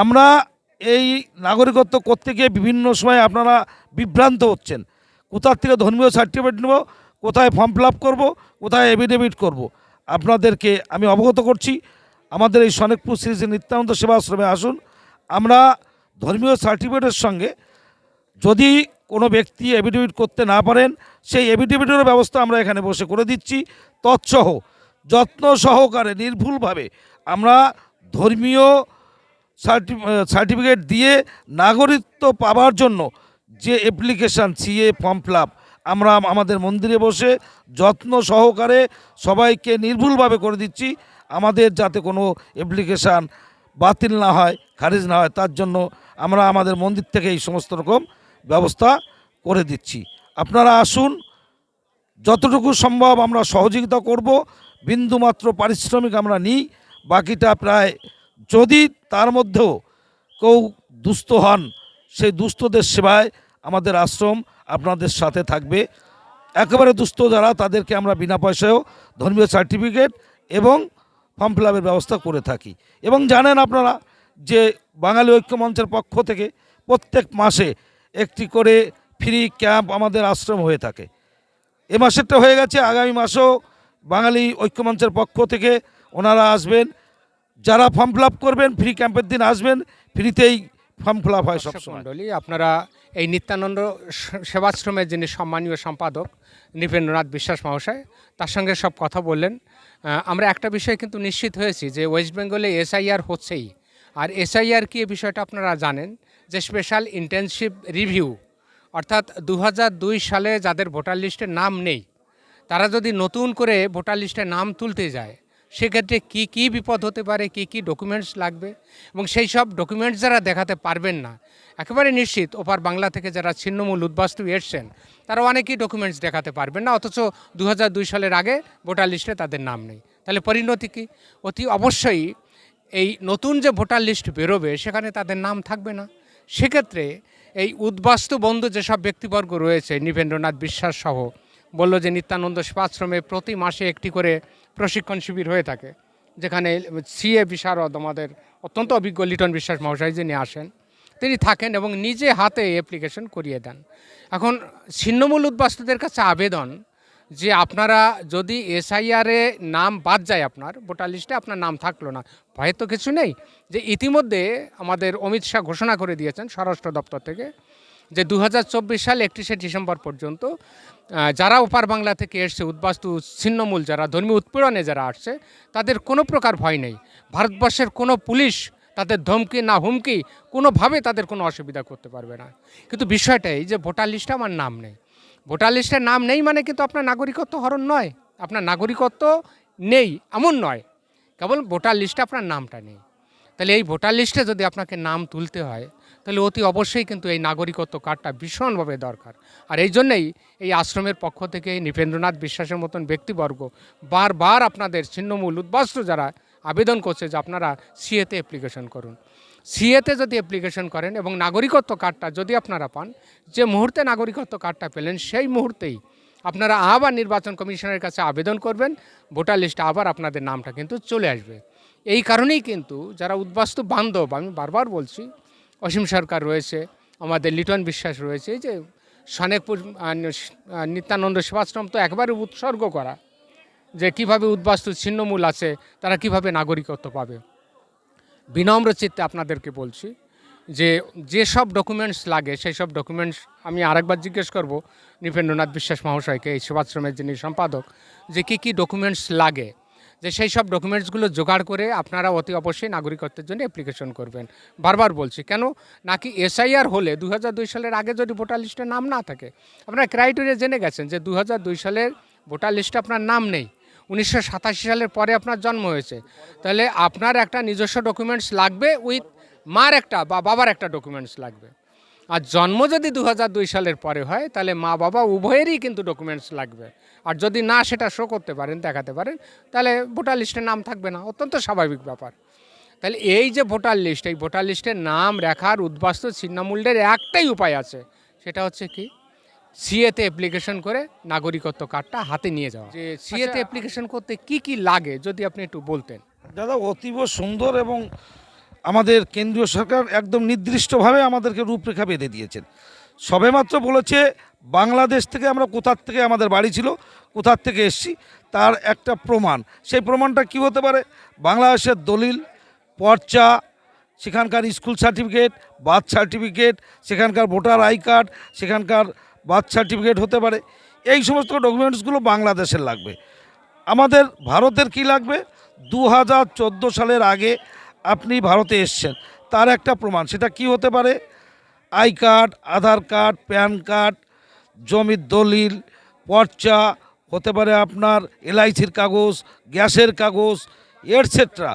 আমরা এই নাগরিকত্ব করতে গিয়ে বিভিন্ন সময় আপনারা বিভ্রান্ত হচ্ছেন। কোথার থেকে ধর্মীয় সার্টিফিকেট নেব, কোথায় ফর্ম ফিল করব, কোথায় এফিডেভিট করব। আপনাদেরকে আমি অবগত করছি। আমাদের এই সনেকপুর শ্রী নিত্যানন্দ সেবাশ্রমে আসুন। আমরা ধর্মীয় সার্টিফিকেটের সঙ্গে যদি কোনো ব্যক্তি এফিডেভিট করতে না পারেন, সেই এফিডেভিটের ব্যবস্থা আমরা এখানে বসে করে দিচ্ছি। তৎসহ, যত্ন সহকারে, নির্ভুলভাবে আমরা ধর্মীয় সার্টিফিকেট দিয়ে নাগরিকত্ব পাওয়ার জন্য যে অ্যাপ্লিকেশান সিএ ফর্ম ফিল আমরা আমাদের মন্দিরে বসে যত্ন সহকারে সবাইকে নির্ভুলভাবে করে দিচ্ছি। আমাদের যাতে কোনো অ্যাপ্লিকেশান বাতিল না হয়, খারিজ না হয়, তার জন্য আমরা আমাদের মন্দির থেকে এই সমস্ত রকম ব্যবস্থা করে দিচ্ছি। আপনারা আসুন, যতটুকু সম্ভব আমরা সহযোগিতা করব, বিন্দুমাত্র পারিশ্রমিক আমরা নিই, বাকিটা প্রায় যদি তার মধ্যেও কেউ দুস্থ হন, সেই দুস্থদের সেবায় আমাদের আশ্রম আপনাদের সাথে থাকবে। একেবারে দুস্থ যারা, তাদেরকে আমরা বিনা পয়সায়ও ধর্মীয় সার্টিফিকেট এবং ফর্ম ফিল ব্যবস্থা করে থাকি। এবং জানেন আপনারা যে বাঙালি ঐক্য মঞ্চের পক্ষ থেকে প্রত্যেক মাসে একটি করে ফ্রি ক্যাম্প আমাদের আশ্রম হয়ে থাকে। এ মাসেরটা হয়ে গেছে, আগামী মাসেও বাঙালি ঐক্যমঞ্চের পক্ষ থেকে ওনারা আসবেন। যারা ফর্ম ফিল করবেন ফ্রি ক্যাম্পের দিন আসবেন ফ্রিতেই ফর্ম ফিল হয় সবসময়। মণ্ডলী আপনারা এই নিত্যানন্দ সেবাশ্রমের যিনি সম্মানীয় সম্পাদক নৃপেন্দ্রনাথ বিশ্বাস মহাশয় তার সঙ্গে সব কথা বললেন। আমরা একটা বিষয় কিন্তু নিশ্চিত হয়েছি যে ওয়েস্ট বেঙ্গলে এসআইআর হচ্ছেই। আর এসআইআর কি এই বিষয়টা আপনারা জানেন? যে স্পেশাল ইন্টেনসিভ রিভিউ অর্থাৎ দু হাজার দুই সালে যাদের ভোটার লিস্টে নাম নেই তারা যদি নতুন করে ভোটার লিস্টে নাম তুলতে যায় সেক্ষেত্রে কি কি বিপদ হতে পারে, কি কি ডকুমেন্টস লাগবে? এবং সেই সব ডকুমেন্টস যারা দেখাতে পারবেন না, একেবারে নিশ্চিত ওপার বাংলা থেকে যারা ছিন্নমূল উদ্বাস্তু এসছেন তারা অনেকেই ডকুমেন্টস দেখাতে পারবেন না, অথচ দু সালের আগে ভোটার লিস্টে তাদের নাম নেই। তাহলে পরিণতি কি? অতি অবশ্যই এই নতুন যে ভোটার লিস্ট বেরোবে, সেখানে তাদের নাম থাকবে না। সেক্ষেত্রে এই উদ্বাস্তু বন্ধু যেসব ব্যক্তিবর্গ রয়েছে নৃপেন্দ্রনাথ বিশ্বাস সহ, বলল যে নিত্যানন্দ সেবাশ্রমে প্রতি মাসে একটি করে প্রশিক্ষণ শিবির হয়ে থাকে, যেখানে সিএ বিশারদ আমাদের অত্যন্ত অভিজ্ঞ লিটন বিশ্বাস মহাশয় যিনি আসেন, তিনি থাকেন এবং নিজে হাতে অ্যাপ্লিকেশন করিয়ে দেন। এখন ছিন্নমূল উদ্বাস্তুদের কাছে আবেদন যে আপনারা যদি এসআইআরে নাম বাদ যায় আপনার, ভোটার লিস্টে আপনার নাম থাকল না ভয়ের তো কিছু নেই যে ইতিমধ্যে আমাদের অমিত শাহ ঘোষণা করে দিয়েছেন স্বরাষ্ট্র দপ্তর থেকে যে দু হাজার চব্বিশ সাল একত্রিশে ডিসেম্বর পর্যন্ত যারা ওপার বাংলা থেকে এসছে, উদ্বাস্তু ছিন্নমূল যারা ধর্মীয় উৎপীড়নে যারা আসছে, তাদের কোনো প্রকার ভয় নেই। ভারতবর্ষের কোনো পুলিশ তাদের ধমকি না হুমকি কোনোভাবে তাদের কোনো অসুবিধা করতে পারবে না। কিন্তু বিষয়টা এই যে ভোটার লিস্টে আমার নাম নেই। ভোটার লিস্টে নাম নেই মানে কিন্তু আপনার নাগরিকত্ব হরণ নয়। আপনার নাগরিকত্ব নেই, এমন নয়। কেবল ভোটার লিস্টে আপনার নামটা নেই। তাহলে এই ভোটার লিস্টে যদি আপনাকে নাম তুলতে হয় তাহলে অতি অবশ্যই কিন্তু এই নাগরিকত্ব কার্ডটা ভীষণভাবে দরকার। আর এই জন্যেই এই আশ্রমের পক্ষ থেকে নৃপেন্দ্রনাথ বিশ্বাসের মতন ব্যক্তিবর্গ বারবার আপনাদের ছিন্নমূল উদ্বাস্তু যারা আবেদন করছে যে আপনারা সিএতে অ্যাপ্লিকেশন করুন। সিএতে যদি অ্যাপ্লিকেশন করেন এবং নাগরিকত্ব কার্ডটা যদি আপনারা পান, যে মুহূর্তে নাগরিকত্ব কার্ডটা পেলেন সেই মুহূর্তেই আপনারা আবার নির্বাচন কমিশনের কাছে আবেদন করবেন, ভোটার লিস্টে আবার আপনাদের নামটা কিন্তু চলে আসবে। এই কারণেই কিন্তু যারা উদ্বাস্তু বান্ধব, আমি বারবার বলছি অসীম সরকার রয়েছে, আমাদের লিটন বিশ্বাস রয়েছে, এই যে সনেকপুর নিত্যানন্দ সেবাশ্রম তো একবারে উৎসর্গ করা, যে কীভাবে উদ্বাস্তু ছিন্নমূল আছে, তারা কীভাবে নাগরিকত্ব পাবে। বিনম্র চিত্তে আপনাদেরকে বলছি যে যেসব ডকুমেন্টস লাগে, সেই সব ডকুমেন্টস আমি আরেকবার জিজ্ঞেস করব নৃপেন্দ্রনাথ বিশ্বাস মহাশয়কে, এই সেবাশ্রমের যিনি সম্পাদক, যে কী কী ডকুমেন্টস লাগে যে সেই সব ডকুমেন্টসগুলো জোগাড় করে আপনারা অতি অবশ্যই নাগরিকত্বের জন্য অ্যাপ্লিকেশন করবেন। বারবার বলছি, কেন? নাকি এসআইআর হলে দু হাজার দুই সালের আগে যদি ভোটার লিস্টে নাম না থাকে, আপনারা ক্রাইটেরিয়া জেনে গেছেন যে দু হাজার দুই সালের ভোটার লিস্টে আপনার নাম নেই। উনিশশো সাতাশি সালের পরে আপনার জন্ম হয়েছে। তাহলে আপনার একটা নিজস্ব ডকুমেন্টস লাগবে উইথ মার একটা বা বাবার একটা ডকুমেন্টস লাগবে। আর জন্ম যদি দু দুই সালের পরে হয় তাহলে মা বাবা উভয়েরই কিন্তু ডকুমেন্টস লাগবে। আর যদি না সেটা শো করতে পারেন দেখাতে পারেন তাহলে ভোটার লিস্টে নাম থাকবে না। অত্যন্ত স্বাভাবিক ব্যাপার। তাহলে এই যে ভোটার লিস্ট এই ভোটার লিস্টে নাম রেখার উদ্বাস্তু ছিন্নমূল্যের একটাই উপায় আছে। সেটা হচ্ছে কি? সিএতে অ্যাপ্লিকেশন করে নাগরিকত্ব কার্ডটা হাতে নিয়ে যাওয়া। যে সিএতে অ্যাপ্লিকেশন করতে কি কি লাগে যদি আপনি একটু বলতেন। দাদা অতীব সুন্দর এবং আমাদের কেন্দ্রীয় সরকার একদম নির্দিষ্টভাবে আমাদেরকে রূপরেখা বেঁধে দিয়েছেন। সবেমাত্র বলেছে, বাংলাদেশ থেকে আমরা কোথার থেকে আমাদের বাড়ি ছিল, কোথার থেকে এসছি, তার একটা প্রমাণ। সেই প্রমাণটা কি হতে পারে? বাংলাদেশের দলিল, পর্চা, সেখানকার স্কুল সার্টিফিকেট, বার্থ সার্টিফিকেট, সেখানকার ভোটার আই কার্ড, সেখানকার বার্থ সার্টিফিকেট হতে পারে। এই সমস্ত ডকুমেন্টসগুলো বাংলাদেশের লাগবে। আমাদের, ভারতের কি লাগবে? দু হাজার চোদ্দ সালের আগে আপনি ভারতে এসছেন, তার একটা প্রমাণ, সেটা কি হতে পারে? I card, Aadhaar card, PAN card, জমির দলিল, পর্চা, হতে পারে আপনার এলআইসির কাগজ, গ্যাসের কাগজ এটসেট্রা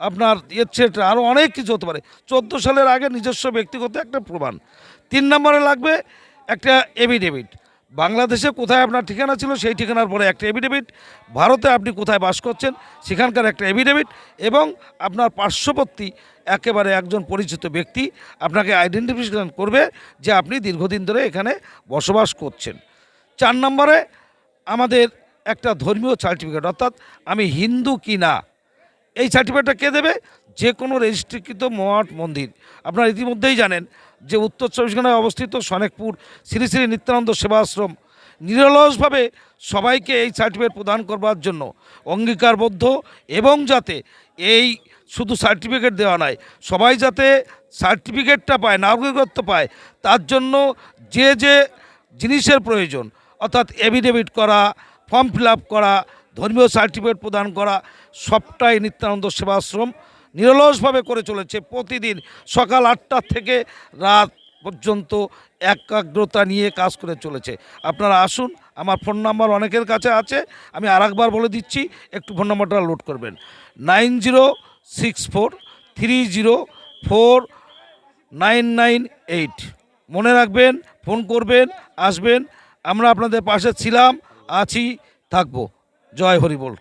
আপনার এটসেট্রা আরও অনেক কিছু হতে পারে। চোদ্দ সালের আগে নিজস্ব ব্যক্তিগত একটা প্রমাণ। তিন নম্বরে লাগবে একটা এভিডেভিট বাংলাদেশে কোথায় আপনার ঠিকানা ছিল, সেই ঠিকানার পরে একটা এভিডেভিট ভারতে আপনি কোথায় বাস করছেন, সেখানকার একটা এভিডেভিট এবং আপনার পার্শ্ববর্তী একেবারে একজন পরিচিত ব্যক্তি আপনাকে আইডেন্টিফিকেশন করবে যে আপনি দীর্ঘদিন ধরে এখানে বসবাস করছেন। চার নম্বরে আমাদের একটা ধর্মীয় সার্টিফিকেট অর্থাৎ আমি হিন্দু কি না, এই সার্টিফিকেটটা কে দেবে? যে কোনো রেজিস্ট্রিকৃত মঠ মন্দির। আপনারা ইতিমধ্যেই জানেন যে উত্তর চব্বিশ পরগনায় অবস্থিত সনেকপুর শ্রী শ্রী নিত্যানন্দ সেবাশ্রম, নিরলসভাবে সবাইকে এই সার্টিফিকেট প্রদান করবার জন্য অঙ্গীকারবদ্ধ এবং যাতে এই শুধু সার্টিফিকেট দেওয়া নয়, সবাই যাতে সার্টিফিকেটটা পায়, নাগরিকত্ব পায়, তার জন্য যে যে জিনিসের প্রয়োজন, অর্থাৎ এভিডেভিট করা ফর্ম ফিল করা, ধর্মীয় সার্টিফিকেট প্রদান করা, সবটাই নিত্যানন্দ সেবাশ্রম নিরলসভাবে করে চলেছে প্রতিদিন সকাল আটটা থেকে রাত পর্যন্ত একাগ্রতা নিয়ে কাজ করে চলেছে। আপনারা আসুন, আমার ফোন নাম্বার অনেকের কাছে আছে, আমি আরেকবার বলে দিচ্ছি, একটু ফোন নাম্বারটা লোড করবেন। Nine zero six four three zero four nine nine eight. মনে রাখবেন, ফোন করবেন, আসবেন। আমরা আপনাদের পাশে ছিলাম, আছি, থাকব। জয় হরি বল